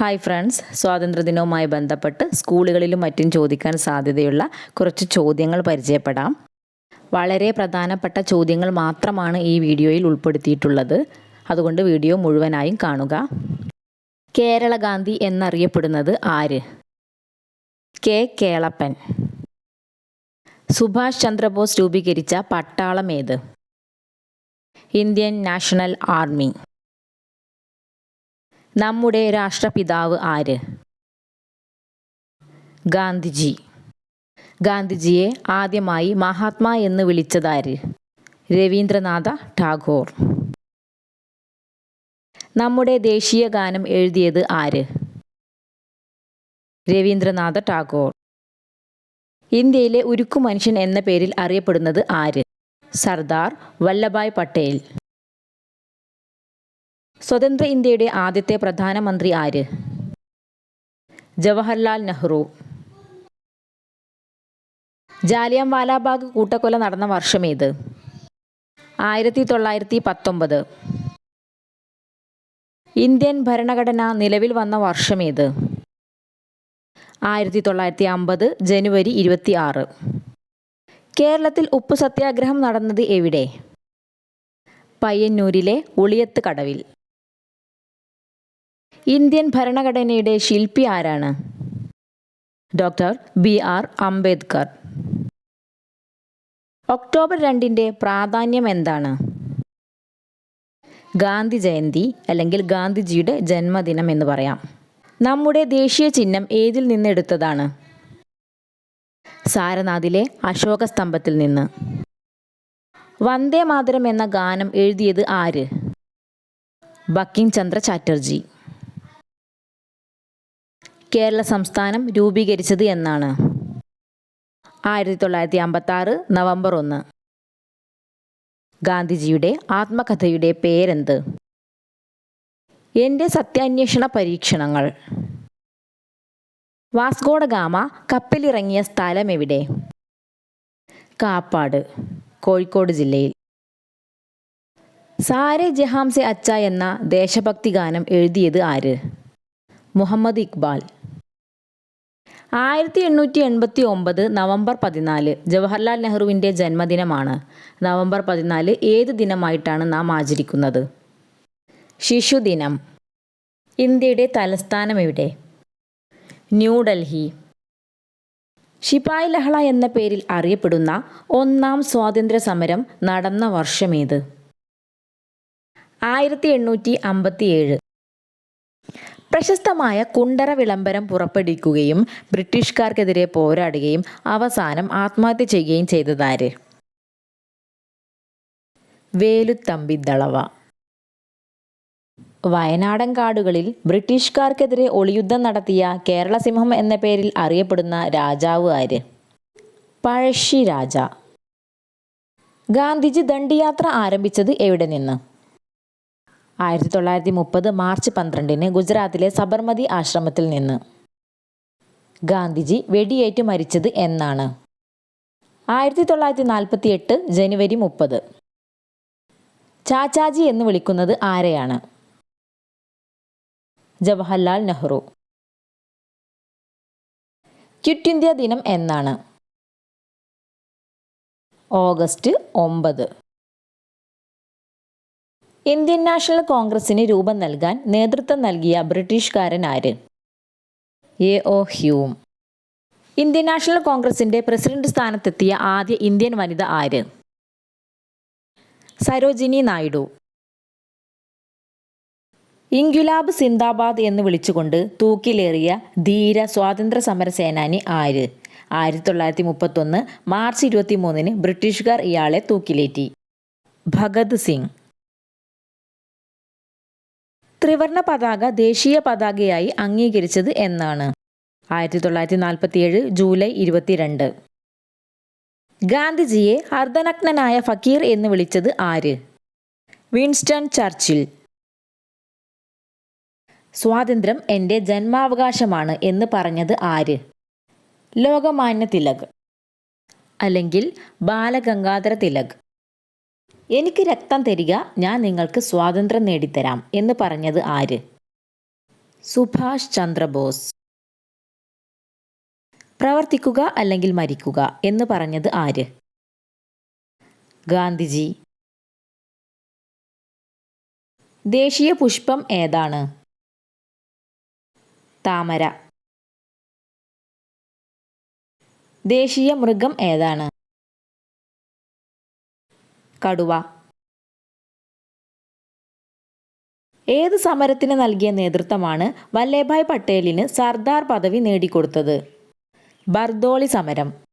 Hi friends സ്വാതന്ത്ര്യദിനവുമായി ബന്ധപ്പെട്ട് സ്കൂളുകളിലും മറ്റും ചോദിക്കാൻ സാധ്യതയുള്ള കുറച്ച് ചോദ്യങ്ങൾ പരിചയപ്പെടാം. വളരെ പ്രധാനപ്പെട്ട ചോദ്യങ്ങൾ മാത്രമാണ് ഈ വീഡിയോയിൽ ഉൾപ്പെടുത്തിയിട്ടുള്ളത്. അതുകൊണ്ട് വീഡിയോ മുഴുവനായും കാണുക. കേരള ഗാന്ധി എന്നറിയപ്പെടുന്നത് ആര്? കെ. കേളപ്പൻ. സുഭാഷ് ചന്ദ്രബോസ് രൂപീകരിച്ച പട്ടാളം ഏത്? Indian National Army. നമ്മുടെ രാഷ്ട്രപിതാവ് ആര്? ഗാന്ധിജി. ഗാന്ധിജിയെ ആദ്യമായി മഹാത്മാ എന്ന് വിളിച്ചതാര്? രവീന്ദ്രനാഥ ടാഗോർ. നമ്മുടെ ദേശീയ ഗാനം എഴുതിയത് ആര്? രവീന്ദ്രനാഥ ടാഗോർ. ഇന്ത്യയിലെ ഉരുക്കു മനുഷ്യൻ എന്ന പേരിൽ അറിയപ്പെടുന്നത് ആര്? സർദാർ വല്ലഭായ് പട്ടേൽ. സ്വതന്ത്ര ഇന്ത്യയുടെ ആദ്യത്തെ പ്രധാനമന്ത്രി ആര്? ജവഹർലാൽ നെഹ്റു. ജാലിയം വാലാബാഗ് കൂട്ടക്കൊല നടന്ന വർഷമേത് ആയിരത്തി തൊള്ളായിരത്തി പത്തൊമ്പത് ഇന്ത്യൻ ഭരണഘടന നിലവിൽ വന്ന വർഷമേത് ആയിരത്തി തൊള്ളായിരത്തി അമ്പത് ജനുവരി ഇരുപത്തി ആറ് കേരളത്തിൽ ഉപ്പ് സത്യാഗ്രഹം നടന്നത് എവിടെ? പയ്യന്നൂരിലെ ഉളിയത്ത് കടവിൽ. ഇന്ത്യൻ ഭരണഘടനയുടെ ശില്പി ആരാണ്? Doctor B R Ambedkar. October രണ്ടിന്റെ പ്രാധാന്യം എന്താണ്? ഗാന്ധി ജയന്തി അല്ലെങ്കിൽ ഗാന്ധിജിയുടെ ജന്മദിനം എന്ന് പറയാം. നമ്മുടെ ദേശീയ ചിഹ്നം ഏതിൽ നിന്ന് എടുത്തതാണ്? സാരനാഥിലെ അശോക സ്തംഭത്തിൽ നിന്ന്. വന്ദേ മാതരം എന്ന ഗാനം എഴുതിയത് ആര്? ബക്കിംഗ് ചന്ദ്ര ചാറ്റർജി. കേരള സംസ്ഥാനം രൂപീകരിച്ചത് എന്നാണ്. ആയിരത്തി തൊള്ളായിരത്തി അമ്പത്തി ആറ് നവംബർ ഒന്ന്. ഗാന്ധിജിയുടെ ആത്മകഥയുടെ പേരെന്ത്? എന്റെ സത്യാന്വേഷണ പരീക്ഷണങ്ങൾ. വാസ്കോഡ ഗാമ കപ്പലിറങ്ങിയ സ്ഥലം എവിടെ? കാപ്പാട് കോഴിക്കോട് ജില്ലയിൽ. സാരെ ജഹാംസെ അച്ച എന്ന ദേശഭക്തി ഗാനം എഴുതിയത് ആര്? മുഹമ്മദ് ഇക്ബാൽ. ആയിരത്തി എണ്ണൂറ്റി എൺപത്തി ഒമ്പത് നവംബർ പതിനാല് ജവഹർലാൽ നെഹ്റുവിന്റെ ജന്മദിനമാണ്. നവംബർ പതിനാല് ഏത് ദിനമായിട്ടാണ് നാം ആചരിക്കുന്നത്? ശിശുദിനം. ഇന്ത്യയുടെ തലസ്ഥാനം എവിടെ? ന്യൂഡൽഹി. ഷിപായ് ലഹള എന്ന പേരിൽ അറിയപ്പെടുന്ന ഒന്നാം സ്വാതന്ത്ര്യ സമരം നടന്ന വർഷമേത് ആയിരത്തി എണ്ണൂറ്റി അമ്പത്തിയേഴ് പ്രശസ്തമായ കുണ്ടറ വിളംബരം പുറപ്പെടുവിക്കുകയും ബ്രിട്ടീഷുകാർക്കെതിരെ പോരാടുകയും അവസാനം ആത്മഹത്യ ചെയ്യുകയും ചെയ്തതാര് വേലുത്തമ്പി ദളവ. വയനാടൻ കാടുകളിൽ ബ്രിട്ടീഷുകാർക്കെതിരെ ഒളിയുദ്ധം നടത്തിയ കേരളസിംഹം എന്ന പേരിൽ അറിയപ്പെടുന്ന രാജാവ് ആര്? പഴശ്ശി രാജ. ഗാന്ധിജി ദണ്ഡിയാത്ര ആരംഭിച്ചത് എവിടെ നിന്ന്? ആയിരത്തി തൊള്ളായിരത്തി മുപ്പത് മാർച്ച് പന്ത്രണ്ടിന് ഗുജറാത്തിലെ സബർമതി ആശ്രമത്തിൽ നിന്ന്. ഗാന്ധിജി വെടിയേറ്റ് മരിച്ചത് എന്നാണ്. ആയിരത്തി തൊള്ളായിരത്തി നാൽപ്പത്തി എട്ട് ജനുവരി മുപ്പത്. ചാച്ചാജി എന്ന് വിളിക്കുന്നത് ആരെയാണ്? ജവഹർലാൽ നെഹ്റു. ക്വിറ്റ് ഇന്ത്യ ദിനം എന്നാണ്. ഓഗസ്റ്റ് ഒമ്പത്. ഇന്ത്യൻ നാഷണൽ കോൺഗ്രസിന് രൂപം നൽകാൻ നേതൃത്വം നൽകിയ ബ്രിട്ടീഷുകാരൻ ആര്? A. O. Hume. Indian National കോൺഗ്രസിന്റെ പ്രസിഡന്റ് സ്ഥാനത്തെത്തിയ ആദ്യ ഇന്ത്യൻ വനിത ആര്? സരോജിനി നായിഡു. ഇൻഗുലാബ് സിന്ദാബാദ് എന്ന് വിളിച്ചുകൊണ്ട് തൂക്കിലേറിയ ധീര സ്വാതന്ത്ര്യ സമര സേനാനി ആര്? ആയിരത്തി തൊള്ളായിരത്തി മുപ്പത്തൊന്ന് മാർച്ച് ഇരുപത്തി മൂന്നിന് ബ്രിട്ടീഷുകാർ ഇയാളെ തൂക്കിലേറ്റി. ഭഗത് സിംഗ്. ത്രിവർണ പതാക ദേശീയ പതാകയായി അംഗീകരിച്ചത് എന്നാണ്. ആയിരത്തി തൊള്ളായിരത്തി നാൽപ്പത്തിയേഴ് ജൂലൈ ഇരുപത്തിരണ്ട്. ഗാന്ധിജിയെ അർദ്ധനഗ്നനായ ഫക്കീർ എന്ന് വിളിച്ചത് ആര്? Winston Churchill. സ്വാതന്ത്ര്യം എന്റെ ജന്മാവകാശമാണ് എന്ന് പറഞ്ഞത് ആര്? ലോകമാന്യ തിലക്. അല്ലെങ്കിൽ ബാലഗംഗാധര തിലക്. എനിക്ക് രക്തം തരിക ഞാൻ നിങ്ങൾക്ക് സ്വാതന്ത്ര്യം നേടിത്തരാം എന്ന് പറഞ്ഞത് ആര്? സുഭാഷ് ചന്ദ്രബോസ്. പ്രവർത്തിക്കുക അല്ലെങ്കിൽ മരിക്കുക എന്ന് പറഞ്ഞത് ആര്? ഗാന്ധിജി. ദേശീയ പുഷ്പം ഏതാണ്? താമര. ദേശീയ മൃഗം ഏതാണ്? കടുവ. ഏത് സമരത്തിന് നൽകിയ നേതൃത്വമാണ് വല്ലേഭായ് പട്ടേലിന് സർദാർ പദവി നേടിക്കൊടുത്തത്? ബർദോളി സമരം.